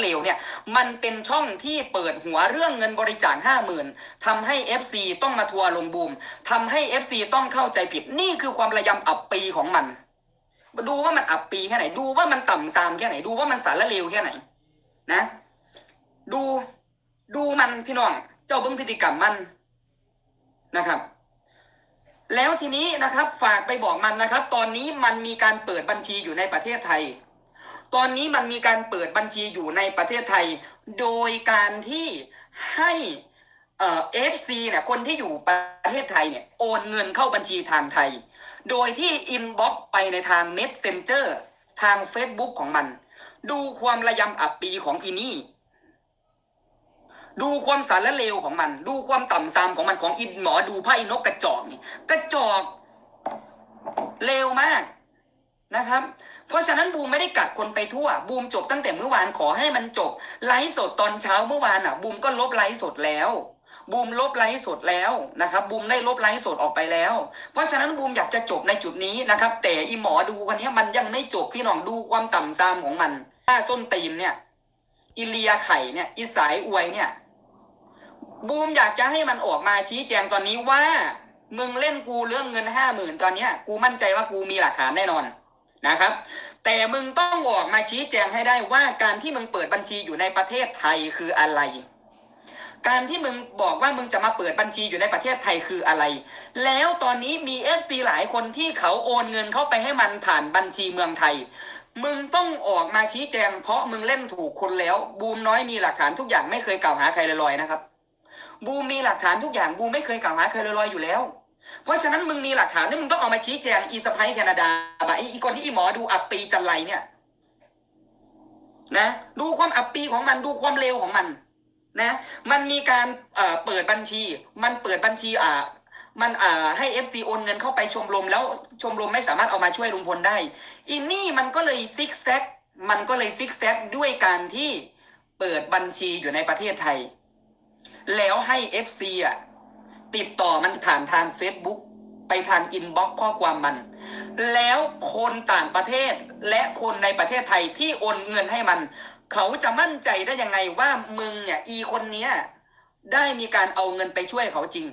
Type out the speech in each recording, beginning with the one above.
เลวเนี่ยมันเป็นช่องที่เปิดหัวเรื่องเงินบริจาคห้าหมื่นทำให้ FC ต้องมาทัวร์ลงบูมทำให้ FC ต้องเข้าใจผิดนี่คือความระยำอับปีของมัน ดูว่ามันอับปีแค่ไหน ดูว่ามันต่ำซามแค่ไหน ดูว่ามันสารเลวแค่ไหน นะ ดูดูมันพี่น้อง เจ้าเบิ้งพฤติกรรมมันนะครับ แล้วทีนี้นะครับ ฝากไปบอกมันนะครับ ตอนนี้มันมีการเปิดบัญชีอยู่ในประเทศไทย ตอนนี้มันมีการเปิดบัญชีอยู่ในประเทศไทย โดยการที่ให้เอ่อฟซีเนี่ยคนที่อยู่ประเทศไทยเนี่ยโอนเงินเข้าบัญชีทางไทย โดยที่อินบ็อกไปในทาง Messenger ทาง Facebook ของมัน ดูความระยำอับปีของอีนี่ ดูความสารเลวของมัน ดูความต่ำซามของมันของอินหมอดูไพ่นกกระจอกนี่กระจอกเลวมากนะครับ เพราะฉะนั้นบูมไม่ได้กัดคนไปทั่ว บูมจบตั้งแต่เมื่อวานขอให้มันจบไลฟ์สดตอนเช้าเมื่อวานอะ บูมก็ลบไลฟ์สดแล้วบูมลบไลฟ์สดแล้วนะครับบูมได้ลบไลฟ์สดออกไปแล้ว เพราะฉะนั้นบูมอยากจะจบในจุดนี้นะครับ แต่อีหมอดูคนนี้มันยังไม่จบพี่น้องดูความต่ำซามของมันถ้าส้นตีนเนี่ยอีเลียไข่เนี่ยอีสายอวยเนี่ย บูมอยากจะให้มันออกมาชี้แจงตอนนี้ว่า มึงเล่นกูเรื่องเงินห้าหมื่นตอนเนี้ย กูมั่นใจว่ากูมีหลักฐานแน่นอน นะครับ แต่มึงต้องออกมาชี้แจงให้ได้ว่าการที่มึงเปิดบัญชีอยู่ในประเทศไทยคืออะไร การที่มึงบอกว่ามึงจะมาเปิดบัญชีอยู่ในประเทศไทยคืออะไร แล้วตอนนี้มีเอฟซีหลายคนที่เขาโอนเงินเข้าไปให้มันผ่านบัญชีเมืองไทยมึงต้องออกมาชี้แจงเพราะมึงเล่นถูกคนแล้ว บูมน้อยมีหลักฐานทุกอย่างไม่เคยกล่าวหาใครลอยๆนะครับ บูมมีหลักฐานทุกอย่างบูมไม่เคยกล่าวหาใครลอยๆอยู่แล้ว เพราะฉะนั้นมึงมีหลักฐานนี่มึงต้องเอามาชี้แจงอีสไปแคนาดาบะไอ้อีคนที่อีหมอดูอับปีจันไรเนี่ย นะ ดูความอับปีของมันดูความเลวของมัน นะ มันมีการเอ่อเปิดบัญชี มันเปิดบัญชีอ่ามันอ่าให้ FC โอนเงินเข้าไปชมรมแล้วชมรมไม่สามารถเอามาช่วยลุงพลได้อินนี่มันก็เลยซิกแซกมันก็เลยซิกแซกด้วยการที่เปิดบัญชีอยู่ในประเทศไทย แล้วให้ FC อะ ติดต่อมันผ่านทาง Facebook ไปทางอินบ็อกข้อความมัน แล้วคนต่างประเทศและคนในประเทศไทยที่โอนเงินให้มัน เขาจะมั่นใจได้ยังไงว่ามึงเนี่ยอีคนเนี้ยได้มีการเอาเงินไปช่วยเขาจริง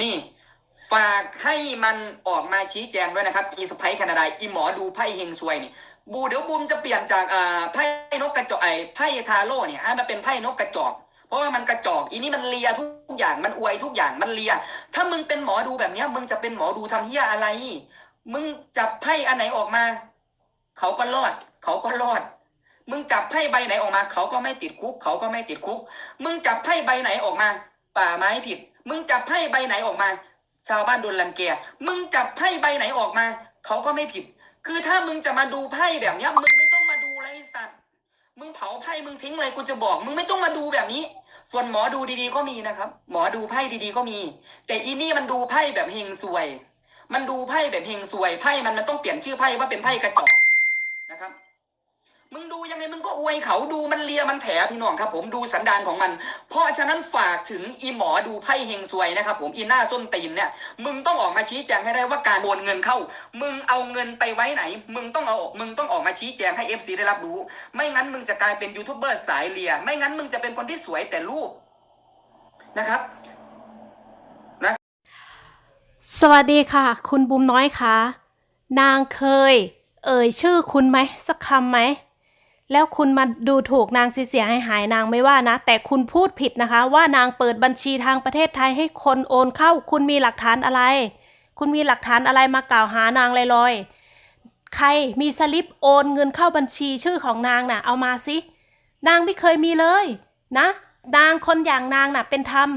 นี่ฝากให้มันออกมาชี้แจงด้วยนะครับ อีสไปแคนาดาอีหมอดูไพ่เฮงซวยนี่ บูเดี๋ยวบูมจะเปลี่ยนจากอ่าไพ่นกกระจอกไอ้ไพ่ทาโร่เนี่ยให้มาเป็นไพ่นกกระจอก เพราะว่ามันกระจอกอีนี่มันเลียทุกอย่างมันอวยทุกอย่างมันเลีย ถ้ามึงเป็นหมอดูแบบเนี้ย มึงจะเป็นหมอดูทำเฮียอะไร มึงจับไพ่อันไหนออกมา เขาก็รอด เขาก็รอด มึงจับไพ่ใบไหนออกมา เขาก็ไม่ติดคุก เขาก็ไม่ติดคุก มึงจับไพ่ใบไหนออกมา ป่าไม้ผิด มึงจับไพ่ใบไหนออกมา ชาวบ้านโดนรังแกมึงจับไพ่ใบไหนออกมา เขาก็ไม่ผิด คือถ้ามึงจะมาดูไพ่แบบเนี้ยมึงไม่ต้องมาดูไอ้สัตว์มึงเผาไพ่มึงทิ้งเลยกูจะบอก มึงไม่ต้องมาดูแบบนี้ ส่วนหมอดูดีๆก็มีนะครับ หมอดูไพ่ดีๆก็มี แต่อีนี่มันดูไพ่แบบเฮงซวย มันดูไพ่แบบเฮงซวยไพ่มันมันต้องเปลี่ยนชื่อไพ่ว่าเป็นไพ่กระจอก มึงดูยังไงมึงก็อวยเขาดูมันเลียมันแถพี่น้องครับผมดูสันดานของมัน เพราะฉะนั้นฝากถึงอีหมอดูไพ่เฮงซวยนะครับผมอีหน้าส้นตีนเนี่ย มึงต้องออกมาชี้แจงให้ได้ว่าการโอนเงินเข้า มึงเอาเงินไปไว้ไหน มึงต้องเอาอกมึงต้องออกมาชี้แจงให้ FC ได้รับรู้ ไม่งั้นมึงจะกลายเป็นยูทูบเบอร์สายเลีย ไม่งั้นมึงจะเป็นคนที่สวยแต่รูปนะครับนะสวัสดีค่ะ คุณบุมน้อยค่ะนางเคย เอ่ยชื่อคุณไหมสักคำไหม แล้วคุณมาดูถูกนางเสียหายหายนางไม่ว่านะ แต่คุณพูดผิดนะคะ ว่านางเปิดบัญชีทางประเทศไทยให้คนโอนเข้า คุณมีหลักฐานอะไร คุณมีหลักฐานอะไรมากล่าวหานางลอยๆใครมีสลิปโอนเงินเข้าบัญชีชื่อของนางน่ะ เอามาสินางไม่เคยมีเลย นะ นางคนอย่างนางน่ะเป็นธรรม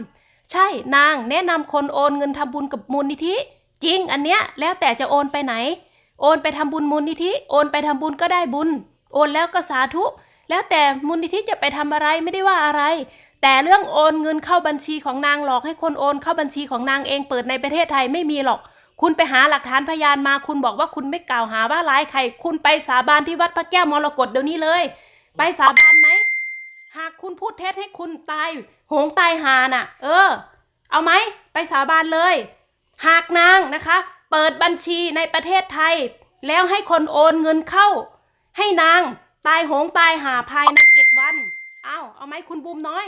ใช่นางแนะนำคนโอนเงินทำบุญกับมูลนิธิ จริงอันเนี้ยแล้วแต่จะโอนไปไหน โอนไปทำบุญมูลนิธิ โอนไปทำบุญก็ได้บุญ โอนแล้วก็สาธุ แล้วแต่มูลนิธิจะไปทำอะไรไม่ได้ว่าอะไร แต่เรื่องโอนเงินเข้าบัญชีของนางหลอกให้คนโอนเข้าบัญชีของนางเองเปิดในประเทศไทยไม่มีหรอก คุณไปหาหลักฐานพยานมาคุณบอกว่าคุณไม่กล่าวหาว่าร้ายใคร คุณไปสาบานที่วัดพระแก้วมรกตเดี๋ยวนี้เลย ไปสาบานไหม หากคุณพูดเท็จให้คุณตาย โหงตายหาน่ะ เออ เอาไหม ไปสาบานเลย หากนางนะคะ เปิดบัญชีในประเทศไทย แล้วให้คนโอนเงินเข้า ให้นางตายโหงตายหาภายในเจ็ดวันเอาเอาไหมคุณบูมน้อย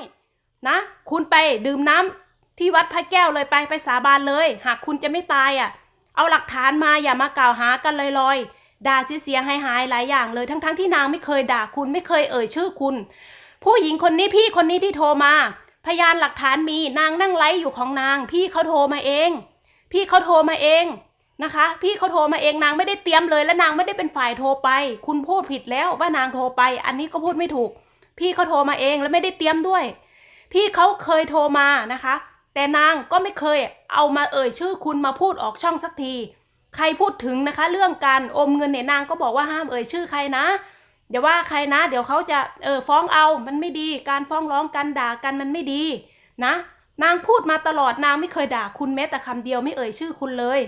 นะ คุณไปดื่มน้ำที่วัดพระแก้วเลยไปไปสาบานเลย หากคุณจะไม่ตายอะ เอาหลักฐานมาอย่ามากล่าวหากันลอยๆด่าเสียหายหายๆหลายอย่างเลย ทั้งๆที่นางไม่เคยด่าคุณไม่เคยเอ่ยชื่อคุณ ผู้หญิงคนนี้พี่คนนี้ที่โทรมา พยานหลักฐานมีนางนั่งไลฟ์อยู่ของนาง พี่เขาโทรมาเอง พี่เขาโทรมาเอง นะคะ พี่เขาโทรมาเองนางไม่ได้เตรียมเลย และนางไม่ได้เป็นฝ่ายโทรไป คุณพูดผิดแล้วว่านางโทรไป อันนี้ก็พูดไม่ถูก พี่เขาโทรมาเองแล้วไม่ได้เตรียมด้วย พี่เขาเคยโทรมานะคะ แต่นางก็ไม่เคยเอามาเอ่ยชื่อคุณมาพูดออกช่องสักที ใครพูดถึงนะคะ เรื่องการอมเงินเนี่ยนางก็บอกว่าห้ามเอ่ยชื่อใครนะเดี๋ยวว่าใครนะ เดี๋ยวเขาจะเออฟ้องเอามันไม่ดี การฟ้องร้องกันด่ากันมันไม่ดีนะ นางพูดมาตลอดนางไม่เคยด่าคุณแม้แต่คำเดียวไม่เอ่ยชื่อคุณเลย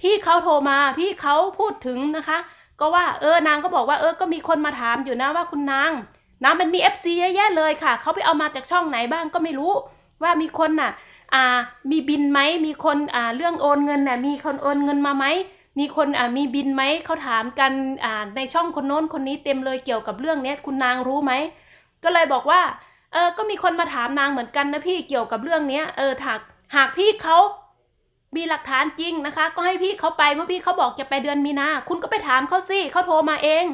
พี่เขาโทรมาพี่เขาพูดถึงนะคะ ก็ว่าเออนางก็บอกว่าเออก็มีคนมาถามอยู่นะว่าคุณนางนะมันมี FC เยอะแยะเลยค่ะเขาไปเอามาจากช่องไหนบ้างก็ไม่รู้ ว่ามีคนน่ะอ่ามีบินไหมมีคนอ่าเรื่องโอนเงินน่ะมีคนโอนเงินมาไหมมีคนอ่ามีบินไหมเขาถามกันอ่าในช่องคนโน้นคนนี้เต็มเลยเกี่ยวกับเรื่องเนี้ยคุณนางรู้ไหมก็เลยบอกว่าเออก็มีคนมาถามนางเหมือนกันนะพี่เกี่ยวกับเรื่องเนี้ยเออหากหากพี่เขา มีหลักฐานจริงนะคะ ก็ให้พี่เขาไปเพราะพี่เขาบอกจะไปเดือนมีนาคุณก็ไปถามเขาสิเขาโทรมาเอง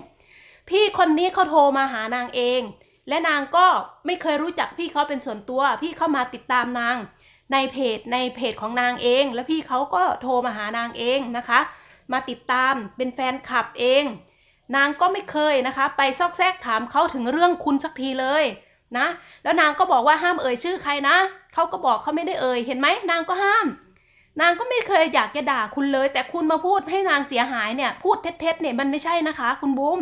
พี่คนนี้เขาโทรมาหานางเอง และนางก็ไม่เคยรู้จักพี่เขาเป็นส่วนตัว พี่เข้ามาติดตามนาง ในเพจในเพจของนางเอง แล้วพี่เขาก็โทรมาหานางเองนะคะ มาติดตามเป็นแฟนคลับเอง นางก็ไม่เคยนะคะ ไปซอกแซกถามเขาถึงเรื่องคุณสักทีเลยนะ แล้วนางก็บอกว่าห้ามเอ่ยชื่อใครนะเขาก็บอกเขาไม่ได้เอ่ยเห็นไหมนางก็ห้าม นางก็ไม่เคยอยากจะด่าคุณเลย แต่คุณมาพูดให้นางเสียหายเนี่ยพูดเท็จๆเนี่ยมันไม่ใช่นะคะ คุณบูม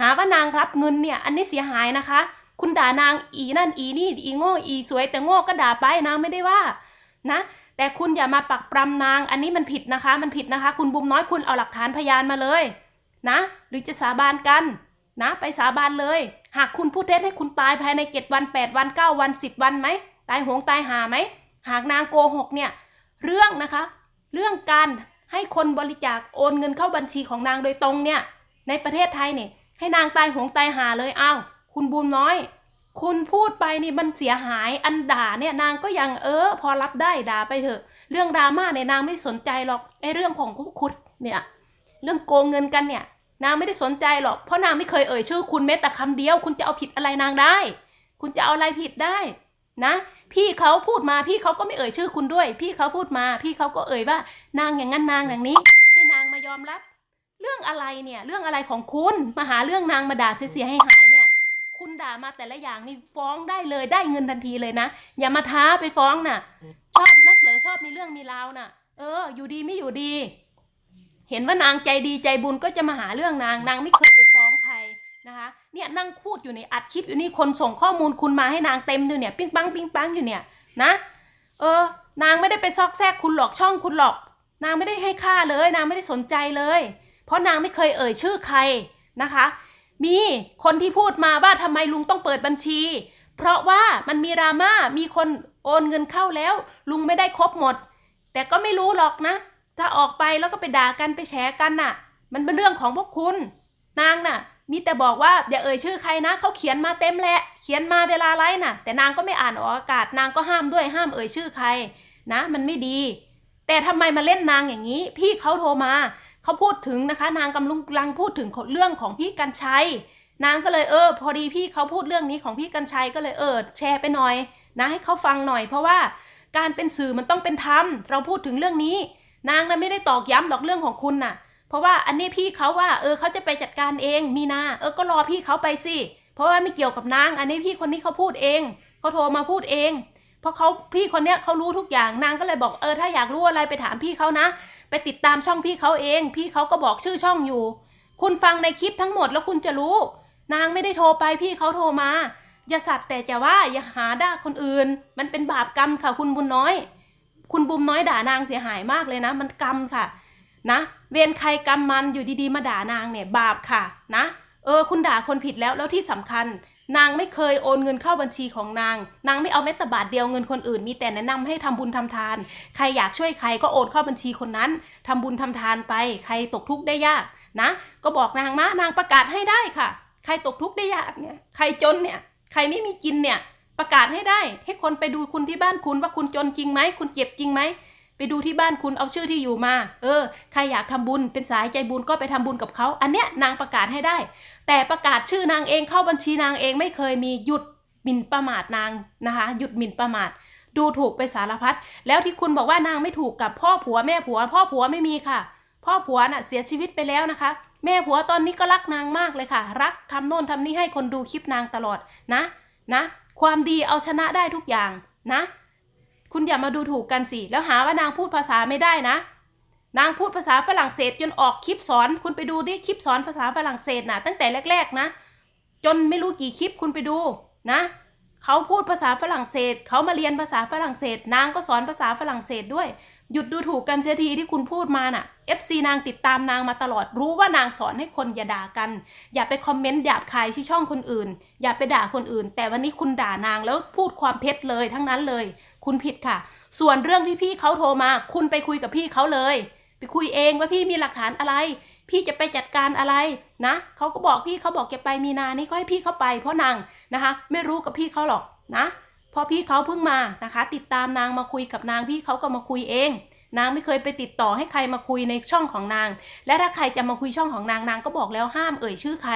หาว่านางรับเงินเนี่ยอันนี้เสียหายนะคะ คุณด่านางอีนั่นอีนี่อีโง่อีสวย แต่โง่ก็ด่าไปนางไม่ได้ว่านะแต่คุณอย่ามาปักปรำนาง อันนี้มันผิดนะคะ มันผิดนะคะ คุณบุมน้อยคุณเอาหลักฐานพยานมาเลยนะ หรือจะสาบานกันนะ ไปสาบานเลย หากคุณพูดเท็จให้คุณตายภายในเจ็ดวันแปดวันเก้าวันสิบวันไหมตายหงตายหาไหมหากนางโกหกเนี่ย เรื่องนะคะ เรื่องการให้คนบริจาคโอนเงินเข้าบัญชีของนางโดยตรงเนี่ย ในประเทศไทยเนี่ย ให้นางตายหงตายหาเลยเอ้าคุณบูมน้อย คุณพูดไปนี่มันเสียหายอันด่าเนี่ยนางก็ยังเออ พอรับได้ด่าไปเถอะ เรื่องดราม่าเนี่ยนางไม่สนใจหรอกไอ้เรื่องของคุคุดเนี่ยเรื่องโกงเงินกันเนี่ย นางไม่ได้สนใจหรอกเพราะนางไม่เคยเอ่ยชื่อคุณแม้แต่คำเดียว คุณจะเอาผิดอะไรนางได้ คุณจะเอาอะไรผิดได้นะ พี่เขาพูดมาพี่เขาก็ไม่เอ่ยชื่อคุณด้วย พี่เขาพูดมา พี่เขาก็เอ่ยว่า นางอย่างนั้นนางอย่างนี้ ให้นางมายอมรับ เรื่องอะไรเนี่ย เรื่องอะไรของคุณมาหาเรื่องนางมาด่าเสียให้หายเนี่ย คุณด่ามาแต่ละอย่างนี่ฟ้องได้เลยได้เงินทันทีเลยนะ อย่ามาท้าไปฟ้องน่ะ ชอบนักเหรอชอบมีเรื่องมีราวน่ะ เออ อยู่ดีไม่อยู่ดี เห็นว่านางใจดีใจบุญก็จะมาหาเรื่องนาง นางไม่เคยไป นะคะเนี่ยนั่งพูดอยู่ในอัดคลิปอยู่นี่คนส่งข้อมูลคุณมาให้นางเต็มอยู่เนี่ยปิ้งปังปิ้งปังอยู่เนี่ยนะเออนางไม่ได้ไปซอกแซกคุณหรอกช่องคุณหรอก นางไม่ได้ให้ค่าเลย นางไม่ได้สนใจเลย เพราะนางไม่เคยเอ่ยชื่อใครนะคะ มีคนที่พูดมาว่าทำไมลุงต้องเปิดบัญชี เพราะว่ามันมีดราม่ามีคนโอนเงินเข้าแล้ว ลุงไม่ได้ครบหมด แต่ก็ไม่รู้หรอกนะ ถ้าออกไปแล้วก็ไปด่ากันไปแฉกันน่ะ มันเป็นเรื่องของพวกคุณ นางน่ะ มีแต่บอกว่าอย่าเอ่ยชื่อใครนะเขาเขียนมาเต็มแหละ เขียนมาเวลาไลฟ์น่ะ แต่นางก็ไม่อ่านออกอากาศนางก็ห้ามด้วยห้ามเอ่ยชื่อใครนะ มันไม่ดี แต่ทำไมมาเล่นนางอย่างนี้ พี่เขาโทรมาเขาพูดถึงนะคะ นางกำลังพูดถึงเรื่องของพี่กัญชัยนางก็เลยเออ พอดีพี่เขาพูดเรื่องนี้ของพี่กัญชัยก็เลยเออแชร์ไปหน่อยนะให้เขาฟังหน่อย เพราะว่าการเป็นสื่อมันต้องเป็นธรรมเราพูดถึงเรื่องนี้ นางน่ะไม่ได้ตอกย้ำหรอกเรื่องของคุณน่ะ ราะว่าอันนี้พี่เขาว่า เออเขาจะไปจัดการเองมีนาเออก็รอพี่เขาไปสิเพราะว่าไม่เกี่ยวกับนาง อันนี้พี่คนนี้เขาพูดเองเขาโทรมาพูดเอง เพราะเขาพี่คนเนี้ยเขารู้ทุกอย่างนางก็เลยบอกเออถ้าอยากรู้อะไรไปถามพี่เขานะ ไปติดตามช่องพี่เขาเอง พี่เขาก็บอกชื่อช่องอยู่ คุณฟังในคลิปทั้งหมดแล้วคุณจะรู้ นางไม่ได้โทรไปพี่เขาโทรมาอย่าสัตว์แต่จะว่าอย่าหาด่าคนอื่น มันเป็นบาปกรรมค่ะคุณบุญน้อย คุณบุญน้อยด่านางเสียหายมากเลยนะ มันกรรมค่ะ นะ เวรใครกรรมมันอยู่ดีๆมาด่านางเนี่ยบาปค่ะนะเออคุณด่าคนผิดแล้วแล้วที่สำคัญ นางไม่เคยโอนเงินเข้าบัญชีของนาง นางไม่เอาแม้แต่บาทเดียวเงินคนอื่น มีแต่แนะนำให้ทำบุญทำทาน ใครอยากช่วยใครก็โอนเข้าบัญชีคนนั้นทำบุญทำทานไป ใครตกทุกข์ได้ยากนะ ก็บอกนางมะนางประกาศให้ได้ค่ะ ใครตกทุกข์ได้ยากเนี่ยใครจนเนี่ยใครไม่มีกินเนี่ยประกาศให้ได้ ให้คนไปดูคุณที่บ้านคุณว่าคุณจนจริงไหมคุณเจ็บจริงไหม ไปดูที่บ้านคุณเอาชื่อที่อยู่มา เออ ใครอยากทำบุญเป็นสายใจบุญก็ไปทำบุญกับเขา อันเนี้ยนางประกาศให้ได้ แต่ประกาศชื่อนางเองเข้าบัญชีนางเองไม่เคยมีหยุดหมิ่นประมาทนางนะคะ หยุดหมิ่นประมาท ดูถูกไปสารพัด แล้วที่คุณบอกว่านางไม่ถูกกับพ่อผัวแม่ผัว พ่อผัวไม่มีค่ะ พ่อผัวน่ะเสียชีวิตไปแล้วนะคะ แม่ผัวตอนนี้ก็รักนางมากเลยค่ะ รักทำโน่นทำนี่ให้คนดูคลิปนางตลอดนะนะ ความดีเอาชนะได้ทุกอย่างนะ คุณอย่ามาดูถูกกันสิ แล้วหาว่านางพูดภาษาไม่ได้นะ นางพูดภาษาฝรั่งเศสจนออกคลิปสอน คุณไปดูดิคลิปสอนภาษาฝรั่งเศสนะตั้งแต่แรก ๆ นะ จนไม่รู้กี่คลิปคุณไปดูนะเขาพูดภาษาฝรั่งเศส เขามาเรียนภาษาฝรั่งเศส นางก็สอนภาษาฝรั่งเศสด้วย หยุดดูถูกกันเสียทีที่คุณพูดมาน่ะ FC นางติดตามนางมาตลอดรู้ว่านางสอนให้คนอย่าด่ากัน อย่าไปคอมเมนต์หยาบคายที่ช่องคนอื่น อย่าไปด่าคนอื่น แต่วันนี้คุณด่านางแล้วพูดความเท็จเลยทั้งนั้นเลย คุณผิดค่ะ ส่วนเรื่องที่พี่เขาโทรมา คุณไปคุยกับพี่เขาเลย ไปคุยเองว่าพี่มีหลักฐานอะไร พี่จะไปจัดการอะไรนะเขาก็บอกพี่เขาบอกจะไปมีนานี่ก็ให้พี่เขาไป เพราะนางนะคะ ไม่รู้กับพี่เขาหรอกนะพราะพี่เขาเพิ่งมานะคะ ติดตามนางมาคุยกับนางพี่เขาก็มาคุยเอง นางไม่เคยไปติดต่อให้ใครมาคุยในช่องของนาง และถ้าใครจะมาคุยช่องของนางนางก็บอกแล้วห้ามเอ่ยชื่อใคร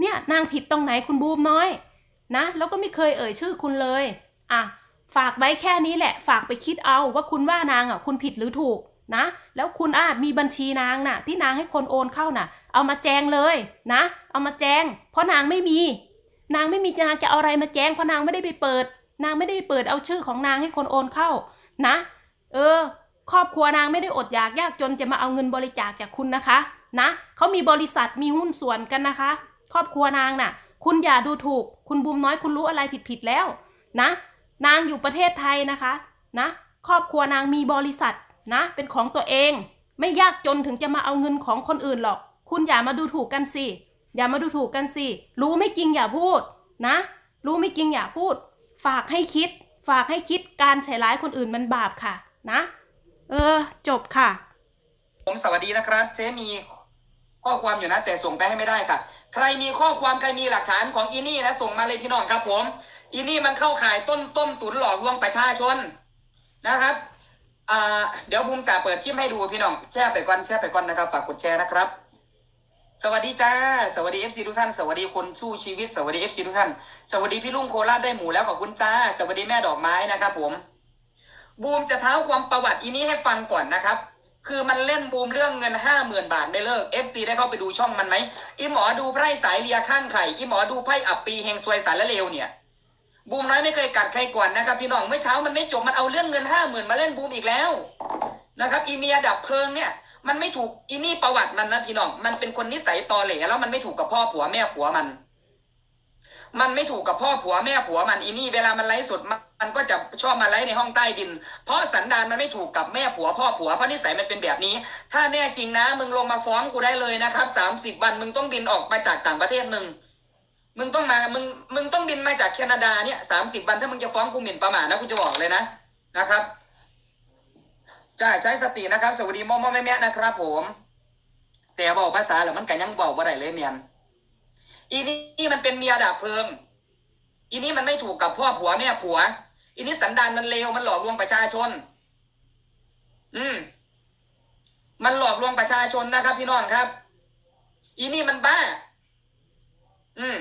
เนี่ยนางผิดตรงไหนคุณบูมน้อย นะ แล้วก็ไม่เคยเอ่ยชื่อคุณเลยอะฝากไว้แค่นี้แหละ ฝากไปคิดเอาว่าคุณว่านางอะคุณผิดหรือถูกนะ แล้วคุณอะมีบัญชีนางน่ะ ที่นางให้คนโอนเข้าน่ะ เอามาแจ้งเลยนะ เอามาแจ้งเพราะนางไม่มี นางไม่มีนางจะเอาอะไรมาแจ้งเพราะนางไม่ได้ไปเปิด นางไม่ได้เปิดเอาชื่อของนางให้คนโอนเข้า นะ เออ ครอบครัวนางไม่ได้อดอยากยากจนจะมาเอาเงินบริจาคจากคุณนะคะนะเขามีบริษัทมีหุ้นส่วนกันนะคะ ครอบครัวนางน่ะ คุณอย่าดูถูก คุณบุมน้อยคุณรู้อะไรผิดผิดแล้วนะ นางอยู่ประเทศไทยนะคะนะ ครอบครัวนางมีบริษัทนะ เป็นของตัวเอง ไม่ยากจนถึงจะมาเอาเงินของคนอื่นหรอก คุณอย่ามาดูถูกกันสิอย่ามาดูถูกกันสิรู้ไม่จริงอย่าพูดนะ รู้ไม่จริงอย่าพูด ฝากให้คิด ฝากให้คิดการใช้ร้ายคนอื่นมันบาปค่ะนะ เออ จบค่ะ ผมสวัสดีนะครับ เจ๊มีข้อความอยู่นะ แต่ส่งไปให้ไม่ได้ค่ะ ใครมีข้อความใครมีหลักฐานของอีนี่นะส่งมาเลยพี่น้องครับ ผม อีนี่มันเข้าข่ายต้นต้มตุ๋นหลอกลวงประชาชนนะครับเดี๋ยวบูมจะเปิดคลิปให้ดูพี่น้องแชร์ไปก่อนแชร์ไปก่อนนะครับ ฝากกดแชร์นะครับ สวัสดีจ้า สวัสดีเอฟซีทุกท่าน สวัสดีคนสู้ชีวิต สวัสดีเอฟซีทุกท่าน สวัสดีพี่ลุงโคราชได้หมูแล้วขอบคุณจ้า สวัสดีแม่ดอกไม้นะครับผม บูมจะเท้าความประวัติอีนี้ให้ฟังก่อนนะครับ คือมันเล่นบูมเรื่องเงินห้าหมื่นบาทไม่เลิก FC ได้เข้าไปดูช่องมันไหมอีหมอดูไพ่สายเลียข้างไข่อีหมอดูไพ่อับปีเฮงซวยสารละเลวเนี่ยบูมน้อยไม่เคยกัดใครก่อนนะครับพี่น้องเมื่อเช้ามันไม่จบมันเอาเรื่องเงินห้าหมื่นมาเล่นบูมอีกแล้วนะครับอีเมียดับเพลิงเนี่ย มันไม่ถูกอีนี่ประวัติมันนะพี่น้องมันเป็นคนนิสัยตอเหลแล้วมันไม่ถูกกับพ่อผัวแม่ผัวมัน มันไม่ถูกกับพ่อผัวแม่ผัวมันอีนี่เวลามันไลฟ์สดมันก็จะชอบมาไลฟ์ในห้องใต้ดิน เพราะสันดานมันไม่ถูกกับแม่ผัวพ่อผัวเพราะนิสัยมันเป็นแบบนี้ ถ้าแน่จริงนะ มึงลงมาฟ้องกูได้เลยนะครับสามสิบวันมึงต้องบินออกมาจากต่างประเทศหนึ่งมึงต้องมามึงมึงต้องบินมาจากแคนาดาเนี่ยสามสิบวันถ้ามึงจะฟ้องกูหมิ่นประมาทนะกูจะบอกเลยนะนะครับจ้าใช้สตินะครับ สวัสดีม่อม่อแม่แม่นะครับ ผม แต่บอกภาษาแล้วมันกันยังบอกว่าได้เลยเมียน อีนี่มันเป็นเมียดาบเพลิง อีนี่มันไม่ถูกกับพ่อผัวแม่ผัว อีนี่สันดานมันเลวมันหลอกลวงประชาชน อืม มันหลอกลวงประชาชนนะครับ พี่น้องครับ อีนี่มันบ้า อืม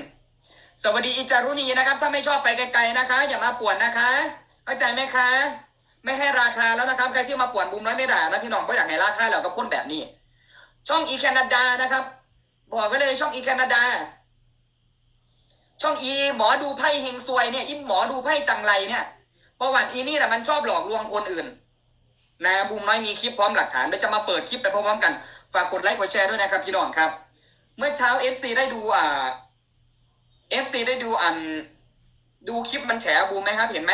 สวัสดีอิจารุณีนะครับ ถ้าไม่ชอบไปไกลๆนะคะ อย่ามาป่วนนะคะ เข้าใจไหมคะ ไม่ให้ราคาแล้วนะครับ ใครที่มาป่วนบุมน้อยไม่ด่านะพี่น้องก็อยากให้ราคาแล้วกับคนแบบนี้ ช่องอีแคนาดานะครับ บอกไว้เลยช่องอีแคนาดา ช่องอีหมอดูไพ่เฮงซวยเนี่ยอีหมอดูไพ่จังไรเนี่ยประวัติอีนี่แหละมันชอบหลอกลวงคนอื่นนะบูมน้อยมีคลิปพร้อมหลักฐานเดี๋ยวจะมาเปิดคลิปไปพร้อมๆกัน ฝากกดไลค์กดแชร์ด้วยนะครับพี่น้องครับ เมื่อเช้า FC ได้ดูอ่า FC ได้ดูอัน ดูคลิปมันแฉบูมไหมครับ เห็นไหม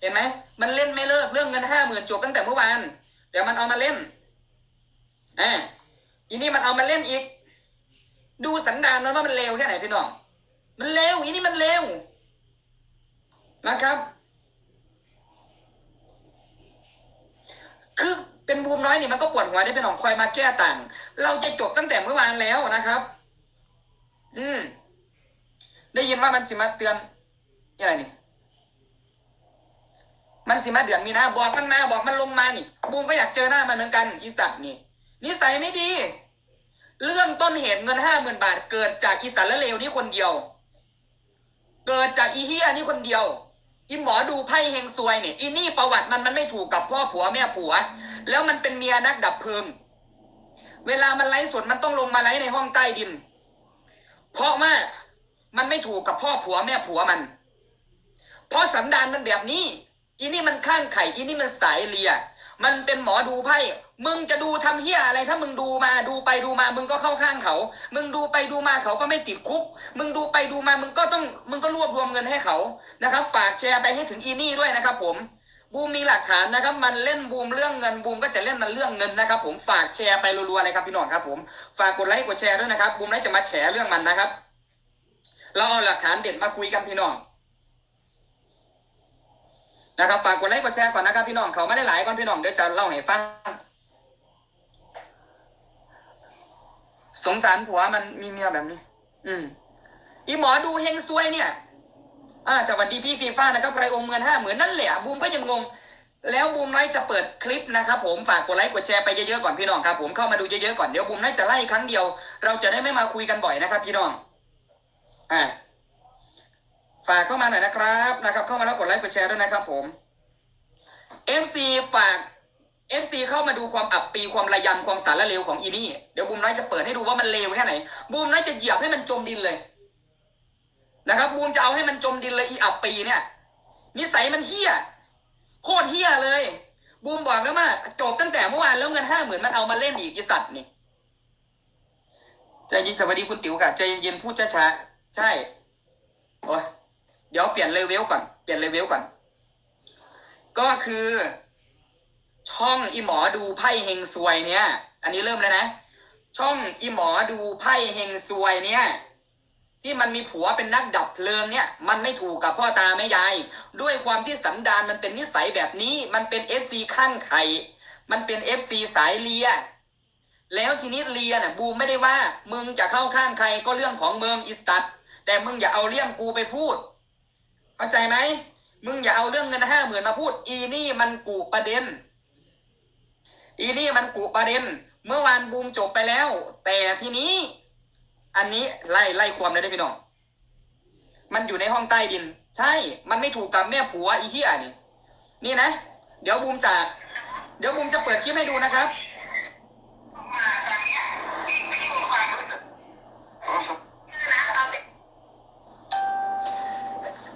เห็นไหมมันเล่นไม่เลิกเรื่องเงินห้าหมื่นจบตั้งแต่เมื่อวานเดี๋ยวมันเอามาเล่นอ่าอีนี่มันเอามาเล่นอีก ดูสันดานมันว่ามันเลวแค่ไหนพี่น้อง มันเลวอีนี่มันเลวนะครับ คือเป็นบูมน้อยนี่มันก็ปวดหัวได้เป็นของคอยมาแก้ต่าง เราจะจบตั้งแต่เมื่อวานแล้วนะครับ อืม ได้ยินว่ามันสิมาเตือนอะไรนี่ มันสิมาเดือนมีนาบอกมันมาบอกมันลงมานี่ บูมก็อยากเจอหน้ามันเหมือนกันอีสัตว์นี่ นิสัยไม่ดี เรื่องต้นเหตุเงินห้าหมื่นบาทเกิดจากอีสัตว์และเลวนี่คนเดียว เกิดจากอีเฮียนี่คนเดียวอีหมอดูไพ่เฮงซวยเนี่ยอีนี่ประวัติมันมันไม่ถูกกับพ่อผัวแม่ผัว แล้วมันเป็นเมียนักดับเพลิงเวลามันไลฟ์สดมันต้องลงมาไลฟ์ในห้องใต้ดิน เพราะว่ามันไม่ถูกกับพ่อผัวแม่ผัวมัน เพราะสันดานมันแบบนี้อีนี่มันข้างไข่อีนี่มันสายเลีย มันเป็นหมอดูไพ่ มึงจะดูทำเฮียอะไรถ้ามึงดูมาดูไปดูมา มึงก็เข้าข้างเขา มึงดูไปดูมาเขาก็ไม่ติดคุก มึงดูไปดูมา มึงก็ต้อง มึงก็รวบรวมเงินให้เขานะครับ ฝากแชร์ไปให้ถึงอีนี่ด้วยนะครับ ผมบูมมีหลักฐานนะครับ มันเล่นบูมเรื่องเงินบูมก็จะเล่นมันเรื่องเงินนะครับ ผมฝากแชร์ไปรัวๆเลยครับพี่น้องครับ ผมฝากกดไลค์กดแชร์ด้วยนะครับบูมไลฟ์จะมาแฉเรื่องมันนะครับ เราเอาหลักฐานเด็ดมาคุยกันพี่น้องนะครับฝากกดไลค์กดแชร์ก่อนนะครับพี่น้องเขาไม่ได้หลายก่อนพี่น้องเดี๋ยวจะเล่าให้ฟัง สงสารผัวมันมีเมียแบบนี้ อืม อีหมอดูเฮงซวยเนี่ย อ่าสวัสดีพี่ฟีฟ้านะครับไรองเงินห้าเหมือนนั่นแหละบูมก็ยังงง แล้วบูมน้อยจะเปิดคลิปนะครับผมฝากกดไลค์กดแชร์ไปเยอะๆก่อนพี่น้องครับผมเข้ามาดูเยอะๆก่อนเดี๋ยวบูมน้อยจะไล่ครั้งเดียว เราจะได้ไม่มาคุยกันบ่อยนะครับ พี่น้อง อ่าฝากเข้ามาหน่อยนะครับนะครับ เข้ามาแล้วกดไลค์กดแชร์ด้วยนะครับผม FC ฝาก FC เข้ามาดูความอับปีความระยำความสารเลวของอีนี่ เดี๋ยวบูมน้อยจะเปิดให้ดูว่ามันเลวแค่ไหน บูมน้อยจะเหยียบให้มันจมดินเลย นะครับบูมจะเอาให้มันจมดินเลยอีอับปีเนี่ยนิสัยมันเฮี้ยโคตรเฮี้ยเลย บูมบอกแล้วว่าจบตั้งแต่เมื่อวานแล้วเงินห้าหมื่นมันเอามาเล่นอีกอีสัตว์นี่ใจเย็นสวัสดีคุณติ๋วค่ะใจเย็นๆพูดช้าๆใช่โอ้ยเดี๋ยวเปลี่ยนเลเวลก่อนเปลี่ยนเลเวลก่อน ก็คือ ช่องอีหมอดูไพ่เฮงซวยเนี่ย อันนี้เริ่มแล้วนะ ช่องอีหมอดูไพ่เฮงซวยเนี่ย ที่มันมีผัวเป็นนักดับเพลิงเนี่ย มันไม่ถูกกับพ่อตาแม่ยาย ด้วยความที่สันดานมันเป็นนิสัยแบบนี้ มันเป็นเอฟซีข้างไข่ มันเป็นเอฟซีสายเลีย แล้วทีนี้เลียน่ะบูมไม่ได้ว่า มึงจะเข้าข้างใครก็เรื่องของเมืองอิสตัด แต่มึงอย่าเอาเรื่องกูไปพูด เข้าใจไหม มึงอย่าเอาเรื่องเงินห้าหมื่นมาพูด อีนี่มันกูประเด็น อีนี่มันกูประเด็น เมื่อวานบูมจบไปแล้ว แต่ทีนี้ อันนี้ไล่ไล่ความเลยได้พี่น้อง มันอยู่ในห้องใต้ดิน ใช่ มันไม่ถูกกับแม่ผัวอีเหี้ยนี่ นี่นะ เดี๋ยวบูมจะเดี๋ยวบูมจะเปิดคลิปให้ดูนะครับ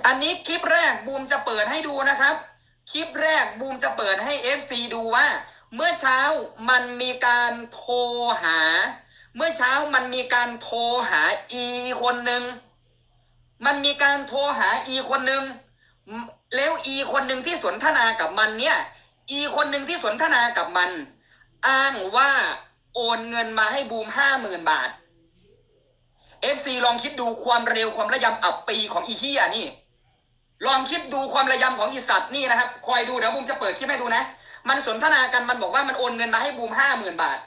อันนี้คลิปแรกบูมจะเปิดให้ดูนะครับ คลิปแรกบูมจะเปิดให้ FC ดูว่า เมื่อเช้ามันมีการโทรหา เมื่อเช้ามันมีการโทรหาอีคนหนึ่งมันมีการโทรหาอีคนหนึ่งแล้วอีคนหนึ่งที่สนทนากับมันเนี่ย อีคนหนึ่งที่สนทนากับมัน อ้างว่าโอนเงินมาให้บูมห้าหมื่นบาท FC ลองคิดดูความเร็วความระยำอับปีของอีเฮียนี่ ลองคิดดูความระยำของอีสัตว์นี่นะครับ คอยดูเดี๋ยวบูมจะเปิดคลิปให้ดูนะ มันสนทนากันมันบอกว่ามันโอนเงินมาให้บูมห้าหมื่นบาท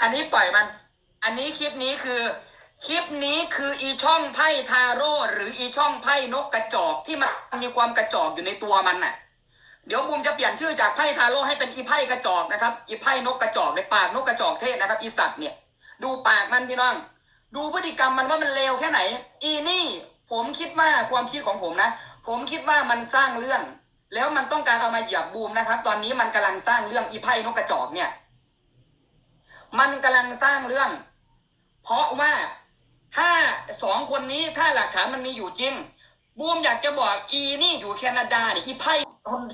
อันนี้ปล่อยมัน อันนี้คลิปนี้คือ คลิปนี้คืออีช่องไพ่ทาโร่หรืออีช่องไพ่นกกระจอกที่มันมีความกระจอกอยู่ในตัวมันน่ะ เดี๋ยวบูมจะเปลี่ยนชื่อจากไพ่ทาโร่ให้เป็นอีไพ่กระจอกนะครับ อีไพ่นกกระจอกในปากนกกระจอกเทศนะครับ อีสัตว์เนี่ย ดูปากมันพี่น้อง ดูพฤติกรรมมันว่ามันเลวแค่ไหน อีนี่ผมคิดว่าความคิดของผมนะ ผมคิดว่ามันสร้างเรื่อง แล้วมันต้องการเอามาเหยียบบูมนะครับ ตอนนี้มันกำลังสร้างเรื่องอีไพ่นกกระจอกเนี่ย มันกำลังสร้างเรื่อง เพราะว่าถ้าสองคนนี้ถ้าหลักฐานมันมีอยู่จริงบูมอยากจะบอกอีนี่อยู่แคนาดาเนี่ยอีไพ่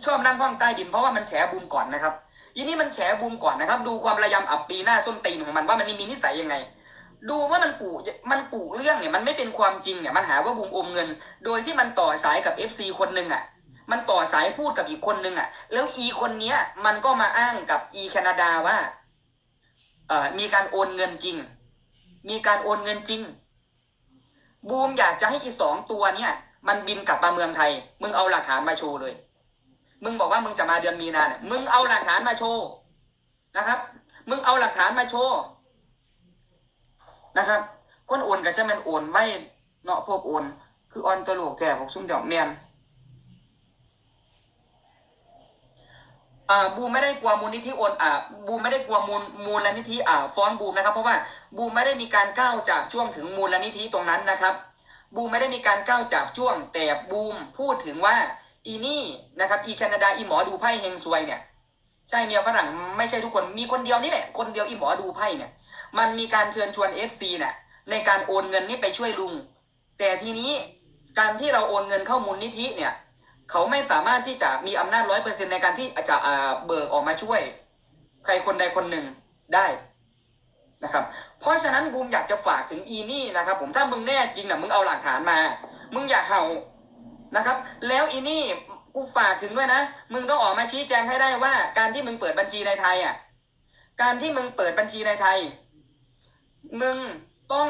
ชอบนั่งห้องใต้ดินเพราะว่ามันแฉบูมก่อนนะครับอีนี่มันแฉบูมก่อนนะครับ ดูความระยำอับปีหน้าส้นตีนของมันว่ามันมีนิสัยยังไง ดูว่ามันกูมันกูเรื่องเนี่ยมันไม่เป็นความจริงเนี่ยมันหาว่าบูมอมเงิน โดยที่มันต่อสายกับ FC คนหนึ่งอะมันต่อสายพูดกับอีกคนหนึ่งอะ แล้วอีคนเนี้ยมันก็มาอ้างกับอีแคนาดาว่า มีการโอนเงินจริง มีการโอนเงินจริง บูมอยากจะให้อีสองตัวเนี่ย มันบินกลับมาเมืองไทย มึงเอาหลักฐานมาโชว์เลย มึงบอกว่ามึงจะมาเดือนมีนาเนี่ย มึงเอาหลักฐานมาโชว์นะครับ มึงเอาหลักฐานมาโชว์นะครับคนโอนก็จะแมันโอนไว้เนาะพวกโอน คือออนตัวลูกแก่พวกซุ่มเดี่ยวเมียน อ่าบูมไม่ได้กลัวมูลนิธิโอนอ่าบูมไม่ได้กลัวมูลมูลนิธิอ่าฟ้องบูมนะครับ เพราะว่าบูมไม่ได้มีการก้าวจากช่วงถึงมูลนิธิตรงนั้นนะครับ บูมไม่ได้มีการก้าวจากช่วง แต่บูมพูดถึงว่าอีนี่นะครับ อีแคนาดาอีหมอดูไพ่เฮงซวยเนี่ยใช่เมียฝรั่งไม่ใช่ทุกคนมีคนเดียวนี่แหละคนเดียวอีหมอดูไพ่เนี่ย มันมีการเชิญชวนเอฟซีเนี่ยในการโอนเงินนี่ไปช่วยลุง แต่ทีนี้การที่เราโอนเงินเข้ามูลนิธิเนี่ย เขาไม่สามารถที่จะมีอำนาจร้อยเปอร์เซ็นในการที่จะเบิกออกมาช่วย ใครคนใดคนหนึ่งได้นะครับ เพราะฉะนั้นบูมอยากจะฝากถึงอีนี่นะครับ ผมถ้ามึงแน่จริงนะมึงเอาหลักฐานมา มึงอย่าเห่านะครับ แล้วอีนี่กูฝากถึงด้วยนะ มึงต้องออกมาชี้แจงให้ได้ว่า การที่มึงเปิดบัญชีในไทยอะ การที่มึงเปิดบัญชีในไทย มึงต้อง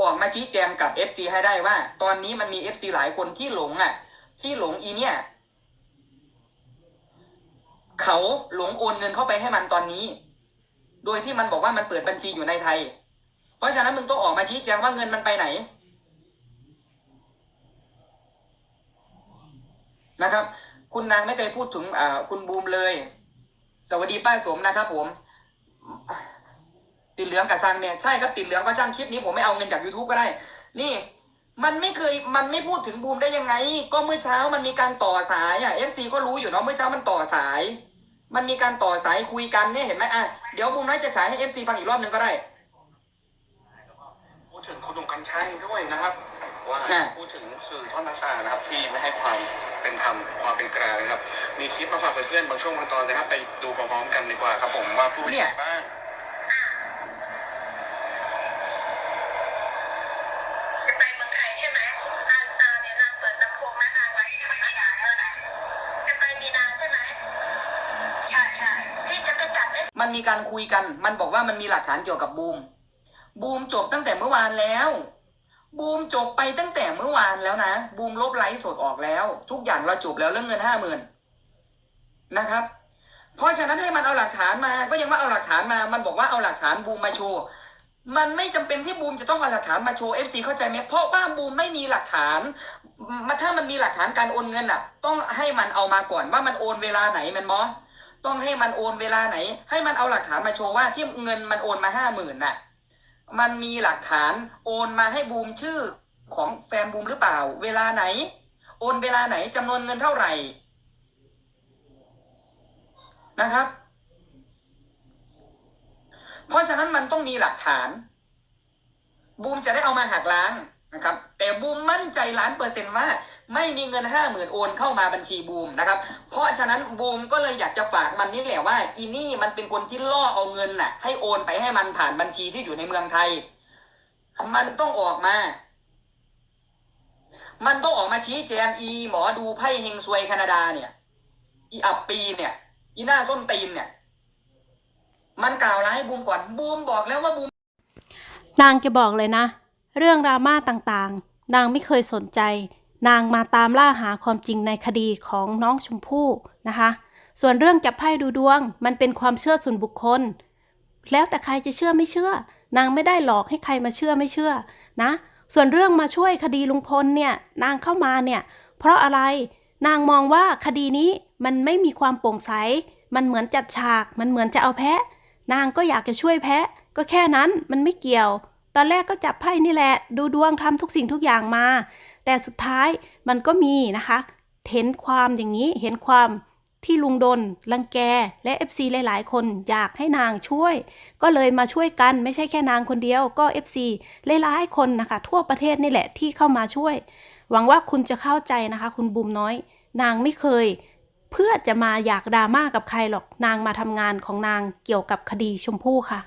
ออกมาชี้แจงกับ FC ให้ได้ว่า ตอนนี้มันมี FC หลายคนที่หลงอะ ที่หลงอีเนี่ย เขาหลงโอนเงินเข้าไปให้มันตอนนี้ โดยที่มันบอกว่ามันเปิดบัญชีอยู่ในไทย เพราะฉะนั้นมึงต้องออกมาชี้แจงว่าเงินมันไปไหนนะครับ คุณนางไม่เคยพูดถึงคุณบูมเลย สวัสดีป้าสมนะครับผม ติดเหลืองกับซังเนี่ยใช่ครับติดเหลืองก็ช่างคลิปนี้ผมไม่เอาเงินจาก YouTube ก็ได้ นี่ มันไม่เคยมันไม่พูดถึงบูมได้ยังไง ก็เมื่อเช้ามันมีการต่อสายอะ FC ก็รู้อยู่เนาะเมื่อเช้ามันต่อสาย มันมีการต่อสายคุยกันเนี่ยเห็นไหมอะเดี๋ยวบูมน้อยจะฉายให้ FC ฟังอีกรอบหนึ่งก็ได้พูดถึงคุณหนุ่มกัญชัยด้วยนะครับว่าอ่าพูดถึงสื่อช่องต่างๆนะครับ ที่ไม่ให้ความเป็นธรรมความเป็นกลางนะครับ มีคลิปมาฝากเพื่อนๆบางช่วงบางตอนนะครับ ไปดูพร้อมๆกันดีกว่าครับผมว่าผู้เนี่ยบ้าง มีการคุยกัน มันบอกว่ามันมีหลักฐานเกี่ยวกับบูม บูมจบตั้งแต่เมื่อวานแล้ว บูมจบไปตั้งแต่เมื่อวานแล้วนะ บูมลบไลฟ์สดออกแล้ว ทุกอย่างเราจบแล้วเรื่องเงินห้าหมื่นนะครับ เพราะฉะนั้นให้มันเอาหลักฐานมา ก็ยังว่าเอาหลักฐานมา มันบอกว่าเอาหลักฐานบูมมาโชว์ มันไม่จำเป็นที่บูมจะต้องเอาหลักฐานมาโชว์ FC เข้าใจไหมเพราะว่าบูมไม่มีหลักฐานมาถ้ามันมีหลักฐานการโอนเงินอะ ต้องให้มันเอามาก่อนว่ามันโอนเวลาไหนมันมอ ต้องให้มันโอนเวลาไหน ให้มันเอาหลักฐานมาโชว์ว่าที่เงินมันโอนมาห้าหมื่นน่ะ มันมีหลักฐานโอนมาให้บูมชื่อของแฟนบูมหรือเปล่า เวลาไหน โอนเวลาไหนจำนวนเงินเท่าไหร่นะครับ เพราะฉะนั้นมันต้องมีหลักฐาน บูมจะได้เอามาหักล้าง นะครับ แต่บูมมั่นใจล้านเปอร์เซ็นต์ว่า ไม่มีเงินห้าหมื่นโอนเข้ามาบัญชีบูมนะครับ เพราะฉะนั้นบูมก็เลยอยากจะฝากมันนี่แหละว่าอีนี่มันเป็นคนที่ล่อเอาเงินน่ะ ให้โอนไปให้มันผ่านบัญชีที่อยู่ในเมืองไทย มันต้องออกมา มันต้องออกมาชี้แจงอีหมอดูไพ่เฮงซวยแคนาดาเนี่ยอีอับปีเนี่ย อีหน้าส้นตีนเนี่ย มันกล่าวร้ายบูมก่อนบูมบอกแล้วว่าบูมนางจะบอกเลยนะ เรื่องราม่าต่างๆ นางไม่เคยสนใจ นางมาตามล่าหาความจริงในคดีของน้องชมพู่นะคะ ส่วนเรื่องจับไพ่ดูดวง มันเป็นความเชื่อส่วนบุคคล แล้วแต่ใครจะเชื่อไม่เชื่อ นางไม่ได้หลอกให้ใครมาเชื่อไม่เชื่อนะ ส่วนเรื่องมาช่วยคดีลุงพลเนี่ยนางเข้ามาเนี่ย เพราะอะไรนางมองว่าคดีนี้มันไม่มีความโปร่งใส มันเหมือนจัดฉาก มันเหมือนจะเอาแพะ นางก็อยากจะช่วยแพะ ก็แค่นั้นมันไม่เกี่ยว ตอนแรกก็จับไพ่นี่แหละ ดูดวงทำทุกสิ่งทุกอย่างมา แต่สุดท้ายมันก็มีนะคะ เห็นความอย่างนี้เห็นความที่ลุงดนรังแก และ FC หลาย ๆ คนอยากให้นางช่วย ก็เลยมาช่วยกันไม่ใช่แค่นางคนเดียว ก็ FC หลายๆคนนะคะ ทั่วประเทศนี่แหละที่เข้ามาช่วย หวังว่าคุณจะเข้าใจนะคะ คุณบุมน้อย นางไม่เคย เพื่อจะมาอยากดราม่ากับใครหรอกนางมาทำงานของนางเกี่ยวกับคดีชมพู่ค่ะ